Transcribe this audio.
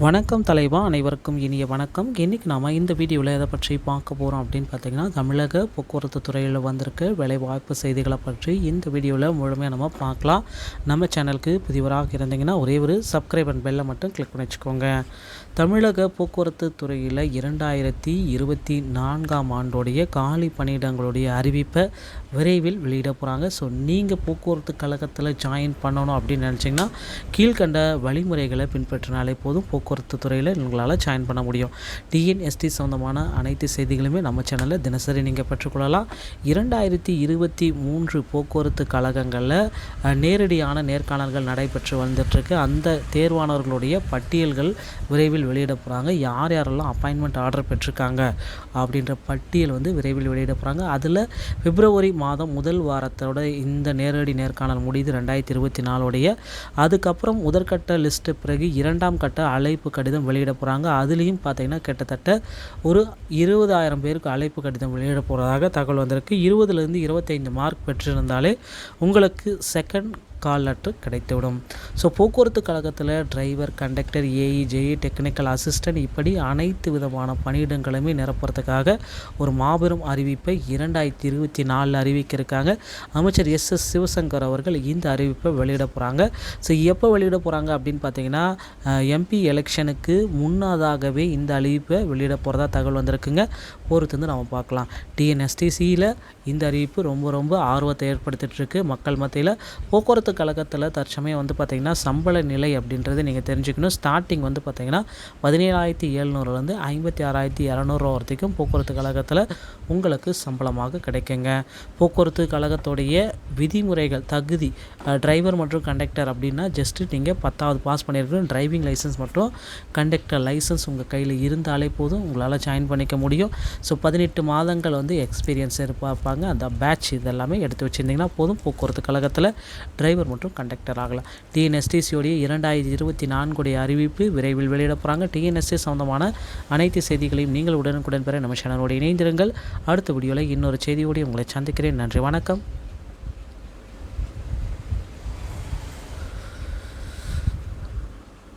வணக்கம் தலைவா அனைவருக்கும் இனிய வணக்கம். இன்றைக்கி நாம் இந்த வீடியோவில் எதை பற்றி பார்க்க போகிறோம் அப்படின்னு பார்த்தீங்கன்னா தமிழக போக்குவரத்து துறையில் வந்திருக்க வேலைவாய்ப்பு செய்திகளை பற்றி இந்த வீடியோவில் முழுமையாக நம்ம பார்க்கலாம். நம்ம சேனலுக்கு புதியவராக இருந்தீங்கன்னா ஒரே ஒரு சப்ஸ்கிரைப் அண்ட் பெல்லை மட்டும் கிளிக் பண்ணி வச்சுக்கோங்க. தமிழக போக்குவரத்து துறையில் இரண்டாயிரத்தி இருபத்தி நான்காம் ஆண்டோடைய காலி பணியிடங்களுடைய அறிவிப்பை விரைவில் வெளியிட போகிறாங்க ஸோ நீங்கள் போக்குவரத்து கழகத்தில் ஜாயின் பண்ணணும் அப்படின்னு நினச்சிங்கன்னா கீழ்கண்ட வழிமுறைகளை பின்பற்றினாலே போதும். போக்குவரத்து துறையில் உங்களால் ஜாயின் பண்ண முடியும். டிஎன்எஸ்டி சம்மந்தமான அனைத்து செய்திகளுமே நம்ம சேனலில் தினசரி நீங்கள் பெற்றுக்கொள்ளலாம். இரண்டாயிரத்தி இருபத்தி மூன்று போக்குவரத்து கழகங்களில் நேரடியான நேர்காணல்கள் நடைபெற்று வந்துட்டுருக்கு அந்த தேர்வானவர்களுடைய பட்டியல்கள் விரைவில் வெளியிட போகிறாங்க யார் யாரெல்லாம் அப்பாயின்மெண்ட் ஆர்டர் பெற்றிருக்காங்க அப்படின்ற பட்டியல் வந்து விரைவில் வெளியிட போகிறாங்க அதில் பிப்ரவரி மாதம் முதல் வாரத்தோட இந்த நேரடி நேர்காணல் முடியுது ரெண்டாயிரத்தி இருபத்தி நாலுடைய. அதுக்கப்புறம் முதற்கட்ட லிஸ்ட்டு பிறகு இரண்டாம் கட்ட அழைப்பு கடிதம் வெளியிட போகிறாங்க அதுலேயும் பார்த்தீங்கன்னா கிட்டத்தட்ட ஒரு இருபதாயிரம் பேருக்கு அழைப்பு கடிதம் வெளியிட போகிறதாக தகவல் வந்திருக்கு. இருபதுலேருந்து இருபத்தைந்து மார்க் பெற்றிருந்தாலே உங்களுக்கு செகண்ட் கால் லெட்டர் கிடைத்துவிடும். ஸோ போக்குவரத்து கழகத்தில் driver conductor AE JE technical assistant இப்படி அனைத்து விதமான பணியிடங்களுமே நிரப்புறதுக்காக ஒரு மாபெரும் அறிவிப்பை இரண்டாயிரத்தி இருபத்தி நாலில் அறிவிக்கிறக்காங்க அமைச்சர் எஸ். எஸ். சிவசங்கர் அவர்கள் இந்த அறிவிப்பை வெளியிட போகிறாங்க ஸோ எப்போ வெளியிட போகிறாங்க அப்படின்னு பார்த்தீங்கன்னா எம்பி எலெக்ஷனுக்கு முன்னதாகவே இந்த அறிவிப்பை வெளியிட போகிறதா தகவல் வந்திருக்குங்க. பொறுத்து வந்து நம்ம பார்க்கலாம் டிஎன்எஸ்டிசியில் இந்த அறிவிப்பு ரொம்ப ரொம்ப ஆர்வத்தை ஏற்படுத்திட்டு இருக்கு. மக்கள் மத்தியில் போக்குவரத்து கழகத்தில் தற்சமயம் வந்து பார்த்திங்கன்னா சம்பள நிலை அப்படின்றது நீங்கள் தெரிஞ்சுக்கணும். ஸ்டார்டிங் வந்து பார்த்திங்கன்னா பதினேழாயிரத்தி எழுநூறுலேருந்து ஐம்பத்தி ஆறாயிரத்தி இரநூறுவா வரைக்கும் போக்குவரத்து கழகத்தில் உங்களுக்கு சம்பளமாக கிடைக்குங்க. போக்குவரத்து கழகத்துடைய விதிமுறைகள் தகுதி டிரைவர் மற்றும் கண்டக்டர் அப்படின்னா ஜஸ்ட்டு நீங்கள் பத்தாவது பாஸ் பண்ணியிருக்கணும் டிரைவிங் லைசன்ஸ் மற்றும் கண்டக்டர் லைசன்ஸ் உங்கள் கையில் இருந்தாலே போதும். உங்களால் ஜாயின் பண்ணிக்க முடியும். ஸோ பதினெட்டு மாதங்கள் வந்து எக்ஸ்பீரியன்ஸ் பார்ப்பாங்க அந்த பேட்ச் இதெல்லாமே எடுத்து வச்சுருந்தீங்கன்னா போதும். போக்குவரத்து கழகத்தில் டிரைவர் மற்றும் கண்டக்டர் ஆகலாம். டிஎன்எஸ்டிசியோடைய இரண்டாயிரத்தி இருபத்தி நான்குடைய அறிவிப்பு விரைவில் வெளியிட போகிறாங்க டிஎன்எஸ்டி சம்பந்தமான அனைத்து செய்திகளையும் நீங்கள் உடனுக்குடன் பெற நம்ம சேனலோடு இணைந்திருங்கள். அடுத்த வீடியோவில் இன்னொரு செய்தியோடு உங்களை சந்திக்கிறேன். நன்றி வணக்கம்.